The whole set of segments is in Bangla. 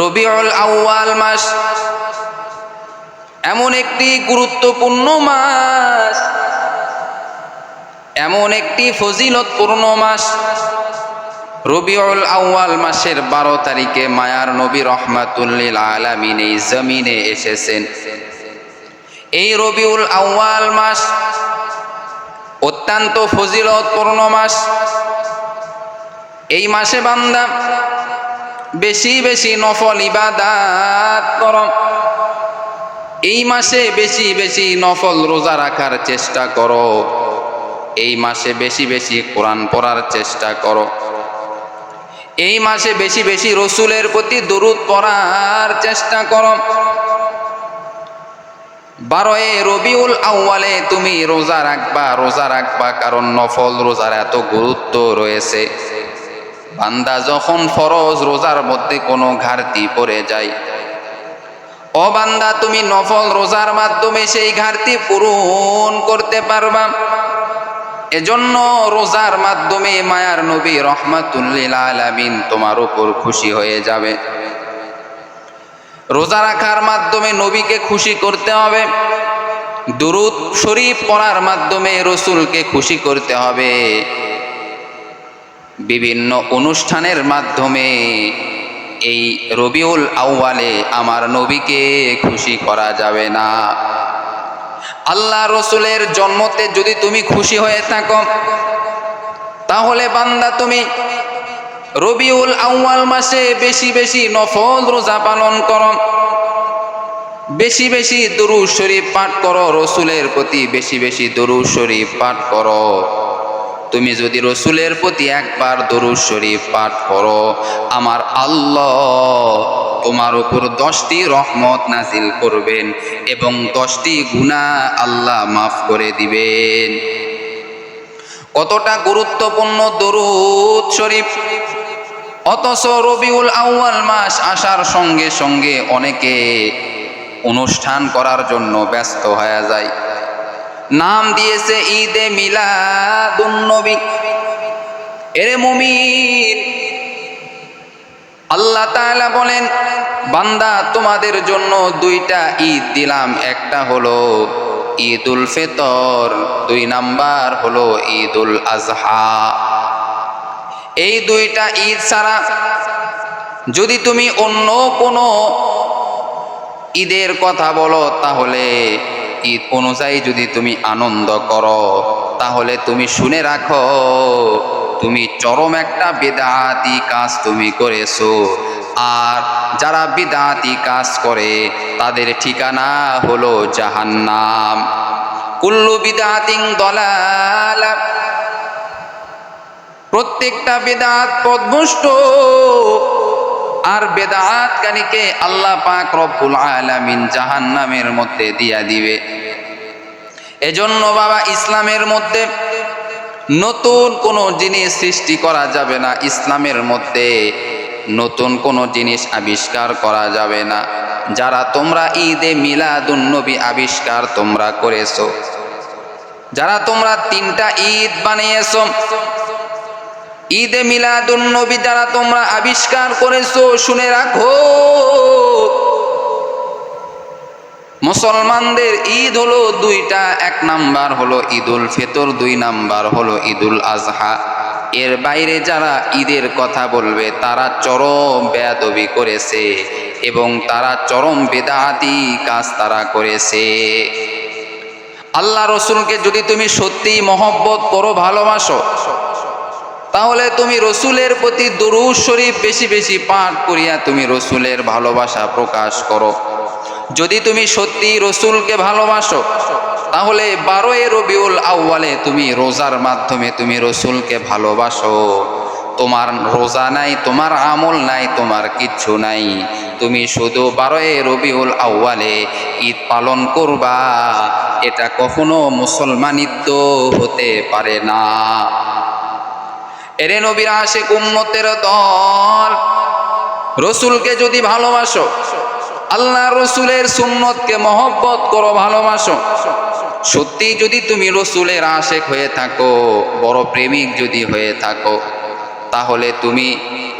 রবিউল আউয়াল মাস। এমন একটি গুরুত্বপূর্ণ মাস। এমন একটি ফজিলতপূর্ণ মাস। রবিউল আউয়াল মাসের বারো তারিখে মায়ার নবী রহমাতুল্লিল আলামিন এই জমিনে এসেছেন। এই রবিউল আউয়াল মাস অত্যন্ত ফজিলতপূর্ণ মাস। এই মাসে বান্দা বেশি বেশি নফল ইবাদাত কর। এই মাসে বেশি বেশি নফল রোজা রাখার চেষ্টা করো। এই মাসে বেশি বেশি কোরআন পড়ার চেষ্টা করো। এই মাসে বেশি বেশি রসুলের প্রতি দরুদ পড়ার চেষ্টা করো। বারোয়ে রবিউল আউ্বালে তুমি রোজা রাখবা রোজা রাখবা কারণ নফল রোজার এত গুরুত্ব রয়েছে। বান্দা যখন ফরজ রোজার মধ্যে কোনো ঘাটতি পড়ে যায়, ও বান্দা, তুমি নফল রোজার মাধ্যমে সেই ঘাটতি পূরণ করতে পারবা। এজন্য রোজার মাধ্যমে মায়ার নবী রহমাতুল্লিল আলামিন তোমার উপর খুশি হয়ে যাবে। রোজা রাখার মাধ্যমে নবীকে খুশি করতে হবে। দুরুদ শরীফ পড়ার মাধ্যমে রসুলকে খুশি করতে হবে। বিভিন্ন অনুষ্ঠানের মাধ্যমে এই রবিউল আউ্বালে আমার নবীকে খুশি করা যাবে না। আল্লাহ রসুলের জন্মতে যদি তুমি খুশি হয়ে থাকো, তাহলে বান্দা তুমি রবিউল আউ্য়াল মাসে বেশি বেশি নফল রোজা পালন করো, বেশি বেশি দরু শরীফ পাঠ করো, রসুলের প্রতি বেশি বেশি দরু শরীফ পাঠ করো। তুমি যদি রসুলের প্রতি একবার দরু শরীফ পাঠ করো, আমার আল্লাহ তোমার উপর দশটি রহমত নাজিল করবেন এবং দশটি গুণা আল্লাহ মাফ করে দিবেন। কতটা গুরুত্বপূর্ণ দরুদ শরীফ। অথচ রবিউল আউয়াল মাস আসার সঙ্গে সঙ্গে অনেকে অনুষ্ঠান করার জন্য ব্যস্ত হয়ে যায়। নাম দিয়েছে ঈদে মিলাদুন্নবী এরে মুমিন, আল্লাহ তাআলা বলেন, বান্দা, তোমাদের জন্য দুইটা ঈদ দিলাম। একটা হলো ঈদুল ফিতর, দুই নাম্বার হলো ঈদুল আজহা। এই দুইটা ঈদ ছাড়া যদি তুমি অন্য কোনো ঈদের কথা বলো, তাহলে ঈদ অনুযায়ী যদি তুমি আনন্দ করো, তাহলে তুমি শুনে রাখো, তুমি চরম একটা বেদাতি কাজ তুমি করেছ। আর যারা বিদাতি কাজ করে, তাদের ঠিকানা হলো জাহান্নাম। কুল্লু বিদাতিং দলাল। প্রত্যেকটা বেদাত পদভুষ্ট আর বেদাত কানিকে আল্লাহ পাক রব্বুল আলামিন জাহান্নামের মধ্যে দিয়া দিবে। এজন্য বাবা, ইসলামের মধ্যে নতুন কোনো জিনিস সৃষ্টি করা যাবে না। ইসলামের মধ্যে নতুন কোনো জিনিস আবিষ্কার করা যাবে না। যারা তোমরা ঈদে মিলাদুন্নবী আবিষ্কার তোমরা করেছ। যারা তোমরা তিনটা ঈদ বানিয়েছো ঈদে মিলাদুন্নবী যারা তোমরা আবিষ্কার করেছ, শুনে রাখো। মুসলমানদের ঈদ হলো দুইটা, এক নাম্বার হলো ঈদুল ফিতর, দুই নাম্বার হলো ঈদুল আজহা। এর বাইরে যারা ঈদের কথা বলবে, তারা চরম বেয়াদবি করেছে এবং তারা চরম বেদাতি কাজ তারা করেছে। আল্লাহ রসুলকে যদি তুমি সত্যি মহব্বত করো, ভালোবাসো তাহলে তুমি রসুলের প্রতি দরুদ শরীফ বেশি বেশি পাঠ করিয়া তুমি রসুলের ভালোবাসা প্রকাশ করো। যদি তুমি সত্যি রসুলকে ভালোবাসো, তাহলে বারোই রবিউল আউ্বালে তুমি রোজার মাধ্যমে তুমি রসুলকে ভালোবাসো। তোমার রোজা নাই, তোমার আমল নাই, তোমার কিচ্ছু নাই। তুমি শুধু বারোই রবিউল আউ্বালে ঈদ পালন করবা। এটা কখনো মুসলমানিত্ব হতে পারে না। এরে নবীর আসে উম্মতের দল। রসুলকে যদি ভালোবাসো, আল্লাহ রসুলের সুন্নতকে মহব্বত করো, ভালোবাসো। সত্যি যদি তুমি রসুলের আশেক হয়ে থাকো, বড় প্রেমিক যদি হয়ে থাকো, তাহলে তুমি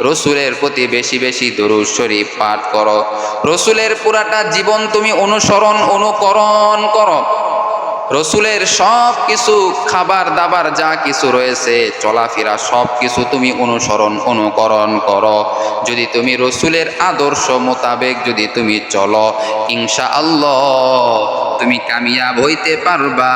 রসুলের প্রতি বেশি বেশি দরুদ শরীফ পাঠ করো। রসুলের পুরাটা জীবন তুমি অনুসরণ, অনুকরণ করো। রসুলের সব কিছু, খাবার দাবার যা কিছু রয়েছে, চলাফেরা সব কিছু তুমি অনুসরণ, অনুকরণ করো। যদি তুমি রসুলের আদর্শ মোতাবেক যদি তুমি চলো ইনশা আল্লাহ তুমি কামিয়াব হইতে পারবা।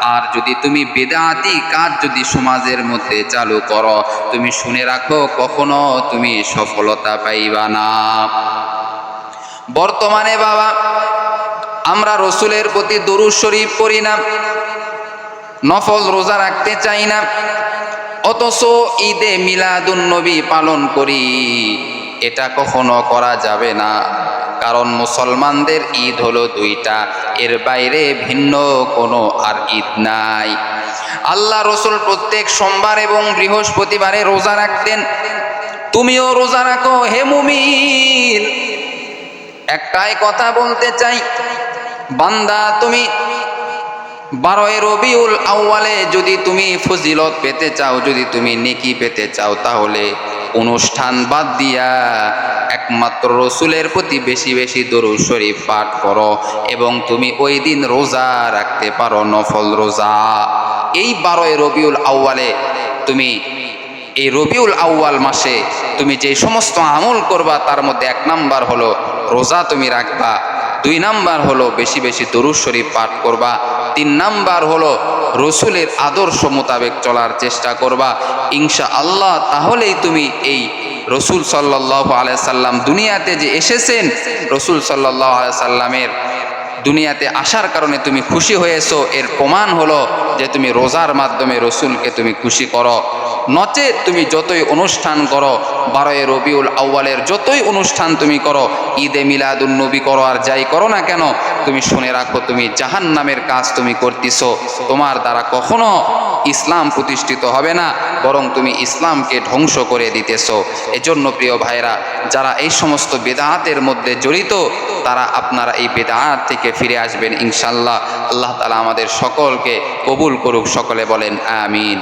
আর যদি তুমি বেদাতি কাজ যদি সমাজের মধ্যে চালু করো, তুমি শুনে রাখো, কখনো তুমি সফলতা পাইবা না। বর্তমানে বাবা আমরা রসুলের প্রতি দরুদ শরীফ পড়ি না, নফল রোজা রাখতে চাই না, অথচ ঈদে মিলাদুন নবী পালন করি। এটা কখনো করা যাবে না, কারণ মুসলমানদের ঈদ হলো দুইটা, এর বাইরে ভিন্ন কোনো আর ঈদ নাই। আল্লাহ রসুল প্রত্যেক সোমবার এবং বৃহস্পতিবারে রোজা রাখতেন। তুমিও রোজা রাখো, হে মুমিন। একটাই কথা বলতে চাই বান্দা, তুমি বারোয় রবিউল আউয়ালে যদি তুমি ফজিলত পেতে চাও, যদি তুমি নেকি পেতে চাও, তাহলে অনুষ্ঠান বাদ দিয়া একমাত্র রসুলের প্রতি বেশি বেশি দরুদ শরীফ পাঠ করো এবং তুমি ওই দিন রোজা রাখতে পারো, নফল রোজা। এই বারোয় রবিউল আউয়ালে তুমি, এই রবিউল আউয়াল মাসে তুমি যে সমস্ত আমল করবা, তার মধ্যে এক নাম্বার হলো রোজা তুমি রাখবা। দুই নাম্বার হলো বেশি বেশি দরুদ শরীফ পাঠ করবা। তিন নাম্বার হলো রসুলের আদর্শ মোতাবেক চলার চেষ্টা করবা। ইনশা আল্লাহ তাহলেই তুমি এই রসুল সাল্লাহ আলাইসাল্লাম দুনিয়াতে যে এসেছেন, রসুল সাল্লাহ আলাইসাল্লামের দুনিয়াতে আসার কারণে তুমি খুশি হয়েছো। এর প্রমাণ হলো যে তুমি রোজার মাধ্যমে রসুলকে তুমি খুশি করো। নচে তুমি যতই অনুষ্ঠান করো বারোয় রবিউল আউ্বালের যতই অনুষ্ঠান তুমি করো, ঈদে মিলাদুল নবী করো আর যাই করো না কেন, তুমি শুনে রাখো তুমি জাহান নামের কাজ তুমি করতেছ, তোমার দ্বারা কখনো ইসলাম প্রতিষ্ঠিত হবে না, বরং তুমি ইসলামকে ধ্বংস করে দিতেছ। এজন্য প্রিয় ভাইরা যারা এই সমস্ত বেদাহাতের মধ্যে জড়িত, তারা আপনারা এই বেদাহাত থেকে ফিরে আসবেন ইনশাল্লাহ। আল্লাহ তালা আমাদের সকলকে কবুল করুক, সকলে বলেন, আমিন।